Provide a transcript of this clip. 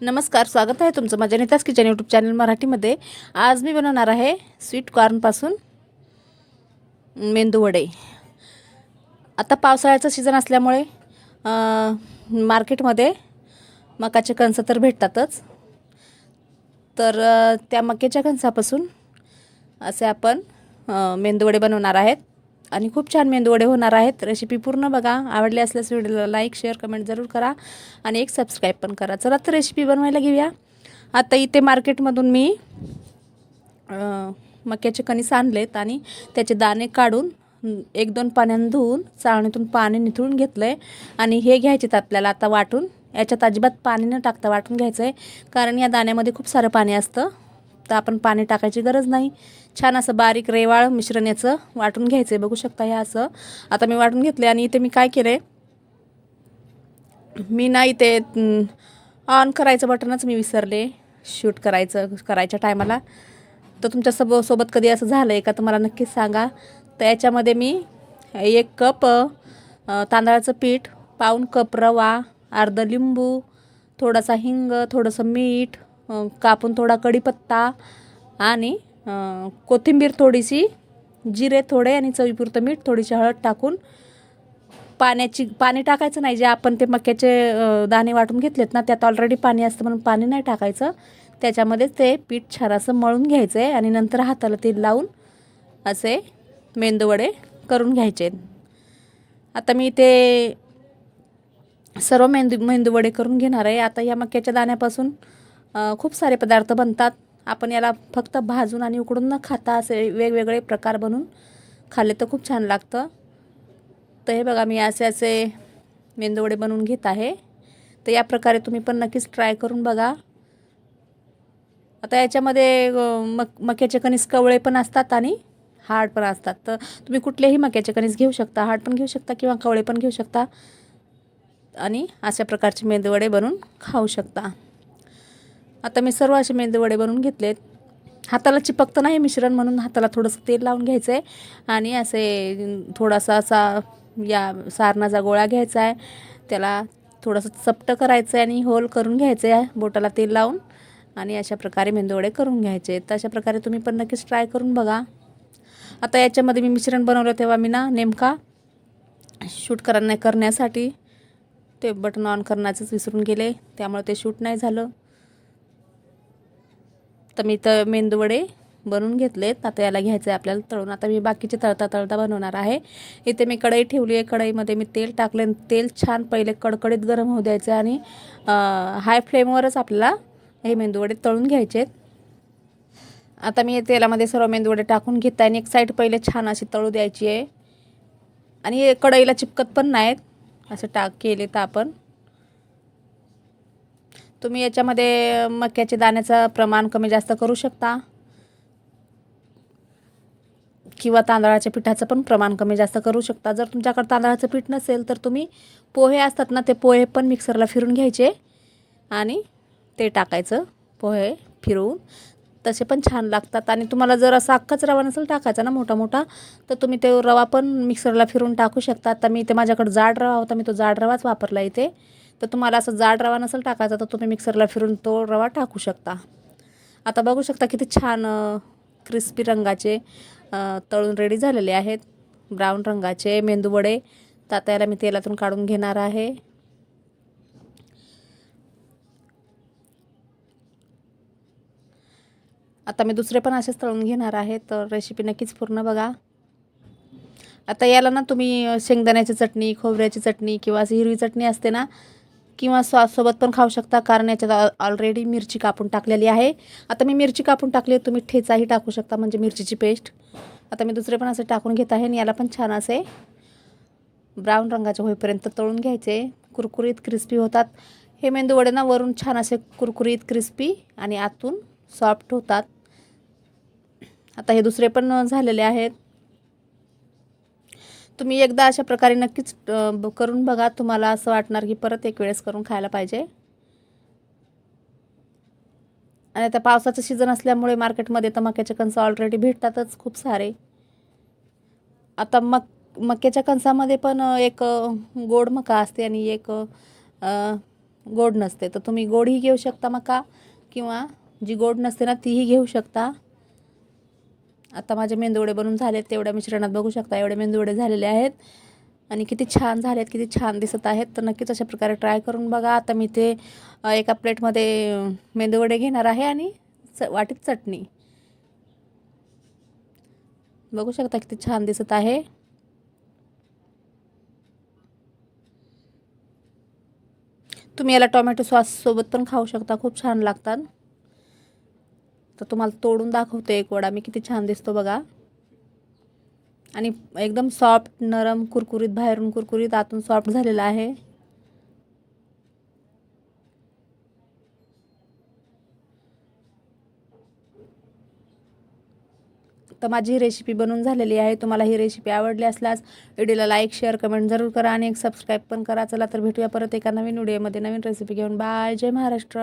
नमस्कार स्वागत आहे तुमचं माझ्या नेताज किचन यूट्यूब चॅनल मराठीमध्ये. आज मी बनवणार आहे स्वीट कॉर्नपासून मेंदू वडे. आता पावसाळ्याचं सीझन असल्यामुळे मार्केटमध्ये मकाचे कणसं तर भेटतातच. तर त्या मक्याच्या कणसापासून असे आपण मेंदूवडे बनवणार आहेत. आणि खूप छान मेंदूवडे होणार आहेत. रेसिपी पूर्ण बघा. आवडली असल्यास व्हिडिओला लाईक शेअर कमेंट जरूर करा. आणि एक सबस्क्राईब पण करा. चला तर रेसिपी बनवायला घेऊया. आता इथे मार्केटमधून मी मक्याचे कणीस आणलेत आणि त्याचे दाणे काढून एक दोन पाण्यानं धुवून चाळणीतून पाणी निथळून घेतलं आहे आणि हे घ्यायचेत आपल्याला आता वाटून. याच्यात अजिबात पाणी न टाकता वाटून घ्यायचं आहे कारण या दाण्यामध्ये खूप सारं पाणी असतं. तर आपण पाणी टाकायची गरज नाही. छान असं बारीक रेवाळ मिश्रण याचं वाटून घ्यायचं आहे बघू शकता हे असं. आता मी वाटून घेतले आणि इथे मी काय केलं आहे मी ना इथे ऑन करायचं बटनच मी विसरले. शूट करायचं करायच्या टायमाला तर तुमच्या सब सोबत कधी असं झालं आहे का? तर मला नक्कीच सांगा. तर याच्यामध्ये मी एक कप तांदळाचं पीठ पाऊण कप रवा अर्ध लिंबू थोडासा हिंग थोडंसं मीठ कापून थोडा कढीपत्ता आणि कोथिंबीर थोडीशी जिरे थोडे आणि चवीपुरतं मीठ थोडीशी हळद टाकून पाण्याची पाणी टाकायचं नाही. जे आपण ते मक्याचे दाणे वाटून घेतलेत ना त्यात ऑलरेडी पाणी असतं म्हणून पाणी नाही टाकायचं. त्याच्यामध्येच ते पीठ छान असं मळून घ्यायचं आहे आणि नंतर हाताला तेल लावून असे मेंदूवडे करून घ्यायचे. आता मी ते सर्व मेंदू मेंदूवडे करून घेणार आहे. आता या मक्याच्या दाण्यापासून खूप सारे पदार्थ बनतात. आपण याला फक्त भाजून आणि उकडून न खाता असे वेगवेगळे प्रकार बनवून खाल्ले तर खूप छान लागतं. तर हे बघा मी असे असे मेंदूवडे बनवून घेत आहे. तर या प्रकारे तुम्ही पण नक्कीच ट्राय करून बघा. आता याच्यामध्ये मक मक्याचे कणीस कवळे पण असतात आणि हार्ड पण असतात. तर तुम्ही कुठलेही मक्याचे कणीस घेऊ शकता हार्ड पण घेऊ शकता किंवा कवळे पण घेऊ शकता आणि अशा प्रकारचे मेंदूवडे बनवून खाऊ शकता. आता मी सर्व असे मेंदूवडे बनवून घेतलेत. हाताला चिपकतं नाही मिश्रण म्हणून हाताला थोडंसं तेल लावून घ्यायचं आहे आणि असे थोडासा असा या सारणाचा गोळा घ्यायचा आहे त्याला थोडंसं चपटं करायचं आहे आणि होल करून घ्यायचं आहे बोटाला तेल लावून. आणि अशा प्रकारे मेंदूवडे करून घ्यायचे. तर अशा प्रकारे तुम्ही पण नक्कीच ट्राय करून बघा. आता याच्यामध्ये मी मिश्रण बनवलं तेव्हा मी ना नेमका शूट करण्या करण्यासाठी ते बटन ऑन करण्याचंच विसरून गेले. त्यामुळे ते शूट नाही झालं. तर मी तर मेंदूवडे बनवून घेतलेत. आता याला घ्यायचं आहे आपल्याला तळून. आता मी बाकीचे तळता तळता बनवणार आहे. इथे मी कढई ठेवली आहे कढईमध्ये मी तेल टाकले तेल छान पहिले कडकडीत गरम होऊ द्यायचे आणि हाय फ्लेमवरच आपल्याला हे मेंदूवडे तळून घ्यायचे आहेत. आता मी तेलामध्ये सर्व मेंदूवडे टाकून घेत आहे आणि एक साईड पहिले छान अशी तळू द्यायची आहे आणि कढईला चिपकत पण नाहीत. असं टाक केले तर आपण. तुम्ही याच्यामध्ये मक्याचे दाण्याचं प्रमाण कमी जास्त करू शकता? किंवा तांदळाच्या पिठाचं पण प्रमाण कमी जास्त करू शकता. जर तुमच्याकडे तांदळाचं पीठ नसेल तर तुम्ही पोहे असतात ना ते पोहे पण मिक्सरला फिरून घ्यायचे आणि ते टाकायचं पोहे फिरवून. तसे पण छान लागतात. आणि तुम्हाला जर असा अख्खाच रवा नसेल टाकायचा ना मोठा मोठा तर तुम्ही ते रवा पण मिक्सरला फिरून टाकू शकता. तर मी ते माझ्याकडे जाड रवा होता मी तो जाड रवाच वापरला इथे. तर तुम्हाला असं जाड रवा नसेल टाकायचा तर तुम्ही मिक्सरला फिरून तो रवा टाकू शकता. आता बघू शकता किती छान क्रिस्पी रंगाचे तळून रेडी झालेले आहेत. ब्राऊन रंगाचे मेंदूवडे तर आता मी तेलातून काढून घेणार आहे. आता मी दुसरे पण असेच तळून घेणार आहे तर रेसिपी नक्कीच पूर्ण बघा. आता याला ना तुम्ही शेंगदाण्याची चटणी खोबऱ्याची चटणी किंवा अशी हिरवी चटणी असते ना किंवा सॉससोबत पण खाऊ शकता. कारण याच्यात ऑलरेडी मिरची कापून टाकलेली आहे. आता मी मिरची कापून टाकली तुम्ही ठेचाही टाकू शकता म्हणजे मिरचीची पेस्ट आता मी दुसरे पण असे टाकून घेत आहे आणि याला पण छान असे ब्राऊन रंगाचे होईपर्यंत तळून घ्यायचे. कुरकुरीत क्रिस्पी होतात. हे मेंदू वडे ना वरून छान असे कुरकुरीत क्रिस्पी आणि आतून सॉफ्ट होतात. आता हे दुसरे पण झालेले आहेत. तुम्ही एकदा अशा प्रकारे नक्कीच ब- करून बघा. तुम्हाला असं वाटणार की परत एक वेळेस करून खायला पाहिजे. आणि आता पावसाचं सीझन असल्यामुळे मार्केटमध्ये तर मक्याचे कणसं ऑलरेडी भेटतातच खूप सारे. आता मक मक्याच्या कणसामध्ये पण एक गोड मका असते आणि एक गोड नसते. तर तुम्ही गोडही घेऊ शकता मका किंवा जी गोड नसते ना तीही घेऊ शकता. आता माझे मेंदूवडे बनून झालेत तेवढ्या मिश्रणात बघू शकता. एवढे मेंदूवडे झालेले आहेत. आणि किती छान झालेत किती छान दिसत आहेत. तर नक्कीच अशा प्रकारे ट्राय करून बघा. आता मी ते एका प्लेटमध्ये मेंदूवडे घेणार आहे आणि च वाटीत चटणी. बघू शकता किती छान दिसत आहे. तुम्ही याला टोमॅटो सॉससोबत पण खाऊ शकता. खूप छान लागतात. तर तुम्हाला तोडून दाखवते एक वडा. मी किती छान दिसतो बघा. आणि एकदम सॉफ्ट नरम कुरकुरीत बाहेरून कुरकुरीत आतून सॉफ्ट झालेला आहे. तर माझी ही रेसिपी बनून झालेली आहे. तुम्हाला ही रेसिपी आवडली असल्यास व्हिडिओला लाईक शेअर कमेंट जरूर करा आणि एक सबस्क्राईब पण करा. चला तर भेटूया परत एका नवीन व्हिडिओमध्ये नवीन रेसिपी घेऊन. बाय जय महाराष्ट्र.